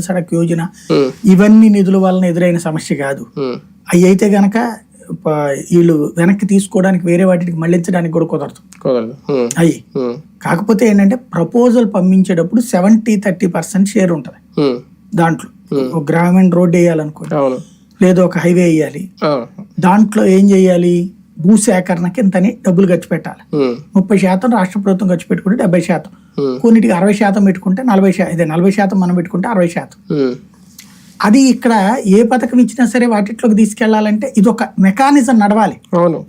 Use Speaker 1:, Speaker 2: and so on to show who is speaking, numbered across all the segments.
Speaker 1: సడక్ యోజన ఇవన్నీ నిధుల వలన ఎదురైన సమస్య కాదు. అవి అయితే గనక వీళ్ళు వెనక్కి తీసుకోవడానికి వేరే వాటికి మళ్ళించడానికి కూడా కుదరదు. అయ్యి కాకపోతే ఏంటంటే ప్రపోజల్ పంపించేటప్పుడు సెవెంటీ థర్టీ పర్సెంట్ షేర్ ఉంటుంది. దాంట్లో. ఒక గ్రామీణ రోడ్డు వేయాలనుకోండి.
Speaker 2: అవును.
Speaker 1: లేదా ఒక హైవే వేయాలి. దాంట్లో ఏం చేయాలి? భూసేకరణకి ఇంతని డబ్బులు ఖర్చు పెట్టాలి. ముప్పై శాతం రాష్ట్ర ప్రభుత్వం ఖర్చు పెట్టుకుంటే డెబ్బై శాతం. కొన్నిటికి అరవై శాతం పెట్టుకుంటే నలభై శాతం ఇదే నలభై శాతం మనం పెట్టుకుంటే అరవై శాతం. అది ఇక్కడ ఏ పథకం ఇచ్చినా సరే వాటిట్లోకి తీసుకెళ్ళాలంటే ఇది ఒక మెకానిజం నడవాలి.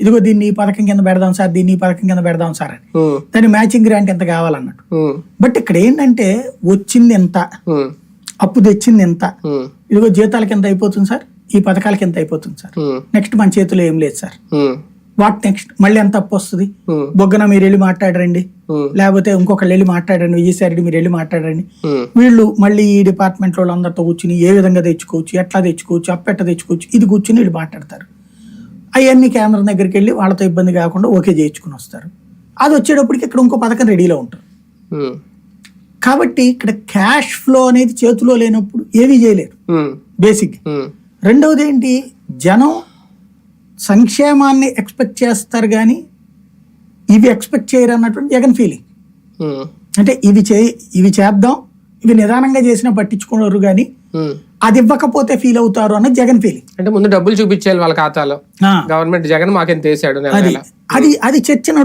Speaker 1: ఇదిగో దీన్ని ఈ పథకం కింద పెడదాం సార్ దీన్ని ఈ పథకం కింద పెడదాం సార్ అని. దాని మ్యాచింగ్ గ్రాంట్ ఎంత కావాలన్నట్టు. బట్ ఇక్కడ ఏంటంటే వచ్చింది ఎంత? అప్పు తెచ్చింది ఎంత? ఇదిగో జీతాలకి ఎంత అయిపోతుంది సార్? ఈ పథకాలకి ఎంత అయిపోతుంది సార్? నెక్స్ట్ మన చేతిలో ఏం లేదు సార్. What next? మళ్ళీ ఎంత అప్పు వస్తుంది. బొగ్గన మీరు వెళ్ళి మాట్లాడరండి లేకపోతే ఇంకొకళ్ళు వెళ్ళి మాట్లాడండి. విజయసాయి మీరు వెళ్ళి మాట్లాడండి. వీళ్ళు మళ్ళీ ఈ డిపార్ట్మెంట్ వాళ్ళందరితో కూర్చుని ఏ విధంగా తెచ్చుకోవచ్చు ఎట్లా తెచ్చుకోవచ్చు అప్పెట్ట తెచ్చుకోవచ్చు ఇది కూర్చుని వీళ్ళు మాట్లాడతారు. అవన్నీ కేంద్రం దగ్గరికి వెళ్ళి వాళ్ళతో ఇబ్బంది కాకుండా ఓకే చేయించుకుని వస్తారు. అది వచ్చేటప్పటికి ఇక్కడ ఇంకో పథకం రెడీలో
Speaker 2: ఉమ్,
Speaker 1: కాబట్టి ఇక్కడ క్యాష్ ఫ్లో అనేది చేతిలో లేనప్పుడు ఏమీ చేయలేరు. బేసిక్ రెండవది ఏంటి? జనం సంక్షేమాన్ని ఎక్స్పెక్ట్ చేస్తారు కానీ ఇవి ఎక్స్పెక్ట్ చేయరు అన్నటువంటి జగన్ ఫీలింగ్ అంటే ఇవి చే ఇవి చేద్దాం ఇవి నిదానంగా చేసినా పట్టించుకోరు కానీ. అది ఇవ్వకపోతే ఫీల్ అవుతారు అన్నది జగన్ ఫీలింగ్
Speaker 2: అంటే ముందు డబ్బులు చూపించాలి వాళ్ళ ఖాతాలో. గవర్నమెంట్ జగన్ వేసాడు నెల
Speaker 1: అది అది చర్చ నడుస్తుంది